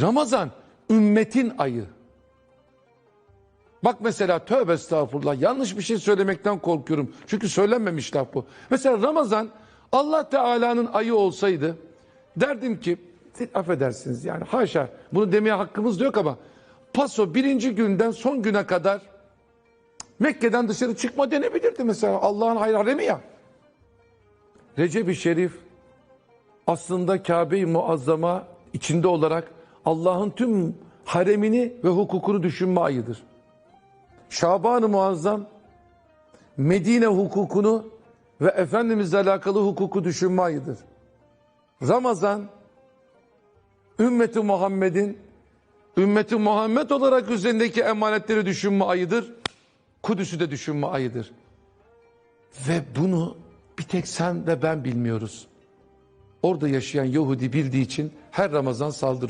Ramazan ümmetin ayı. Bak mesela tövbe estağfurullah yanlış bir şey söylemekten korkuyorum. Çünkü söylenmemiş laf bu. Mesela Ramazan Allah Teala'nın ayı olsaydı derdim ki affedersiniz yani haşa bunu demeye hakkımız yok ama paso birinci günden son güne kadar Mekke'den dışarı çıkma denebilirdi mesela Allah'ın hayır haremi ya. Recep-i Şerif aslında Kabe-i Muazzama içinde olarak Allah'ın tüm haremini ve hukukunu düşünme ayıdır. Şaban-ı Muazzam Medine hukukunu ve Efendimizle alakalı hukuku düşünme ayıdır. Ramazan ümmeti Muhammed'in ümmeti Muhammed olarak üzerindeki emanetleri düşünme ayıdır. Kudüs'ü de düşünme ayıdır. Ve bunu bir tek sen ve ben bilmiyoruz. Orada yaşayan Yahudi bildiği için her Ramazan saldırıyor.